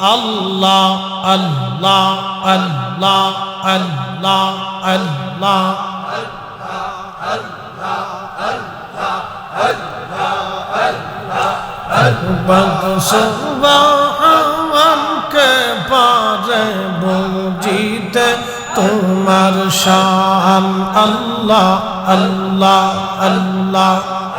আল্লাহ আল্লাহ আল্লাহ আল্লাহ আল্লাহ। بند سوا ہم کے پارے بوجیتے তোমার শান। আল্লাহ আল্লাহ আল্লাহ।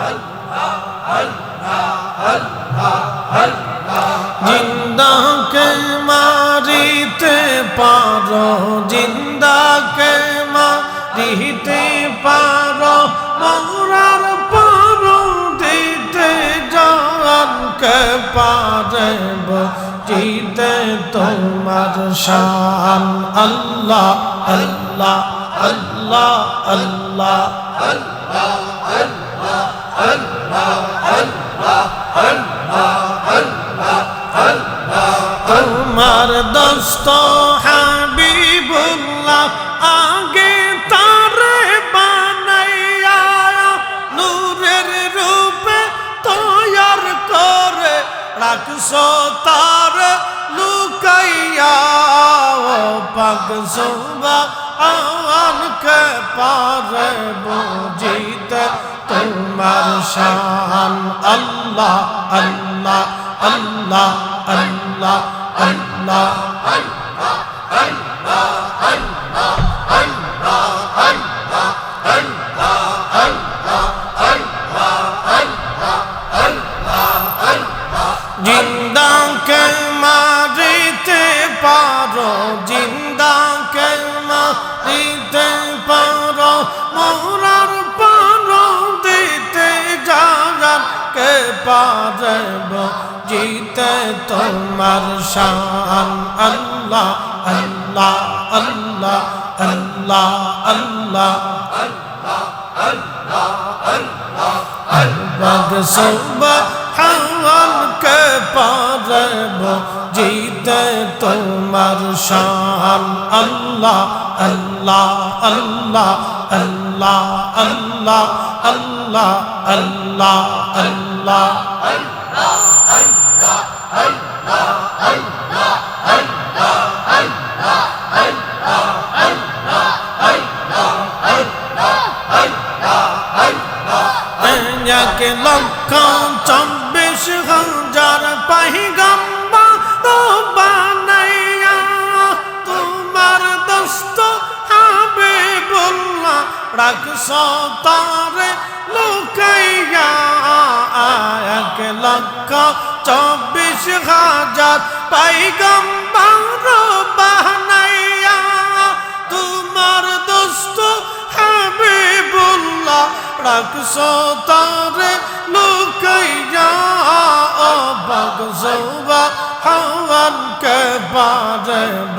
আল্লাহ আল্লাহ আল্লাহ আল্লাহ জিন্দাকে মারিতে পারো, জিন্দাকে মারিতে পারো, মরার পারো, দিতে জানকে পারে জিতে তোমার শান। আল্লাহ আল্লাহ আল্লাহ আল্লাহ তোমার দোস্ত হাবিবুল্লাহ, আগে তারে বানাইয়া নূরের রূপে তৈয়ার করে রাখছো, তার লুকাইয়া। পাক সুবা আনকে পারে বুঝিতে তোমার শান। আল্লাহ আল্লাহ আল্লাহ আল্লাহ। জিন্দাকে মারিতে পারো জিন্দাকে মারিতে পারো মোরার পারো দিতে জাগার কে পারব জিতে তোমার শান আল্লাহ আল্লাহ আল্লাহ আল্লাহ আল্লাহ আল্লাহ সুবহান কে পারব জিতে তোমার শান আল্লাহ আল্লাহ আল্লাহ আল্লাহ আল্লাহ আল্লাহ আল্লাহ আল্লাহ এক লক্ষ চব্বিশ হাজার পাহিগাম্বা তো বানাইয়া তোমার দোস্ত হবে বললা রাখছ তারে লুকাইয়া এক লক্ষ চব্বিশ হাজার পাইগাম্বার বানাইয়া, তোমার দোস্ত হবে বললা রাখছ তারে লুকাইয়া, ও বাগজবা হাওয়ান কে পারব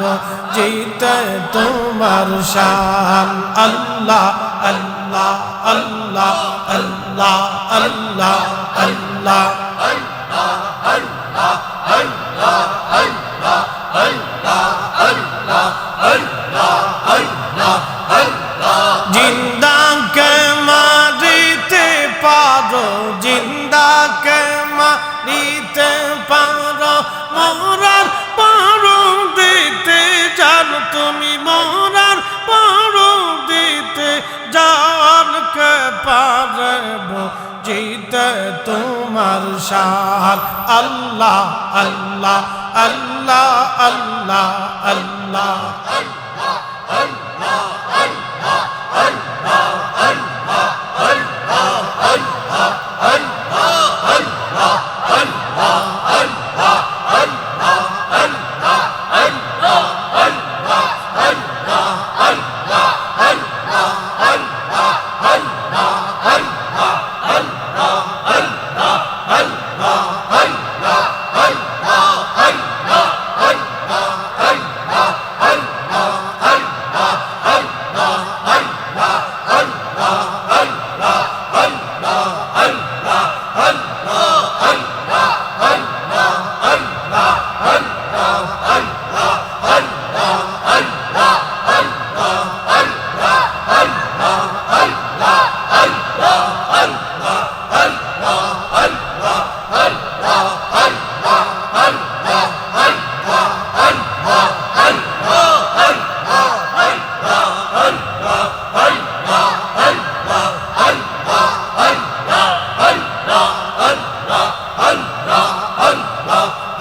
জিতে তোমার শান। আল্লাহ আল্লাহ আল্লাহ আল্লাহ আল্লাহ আল্লাহ। মারিতে পারো, মরার পারো, দিতে জান তুমি মরার পারো, দিতে জানকে পারব জিতে তোমার শান আল্লাহ আল্লাহ আল্লাহ আল্লাহ আল্লাহ।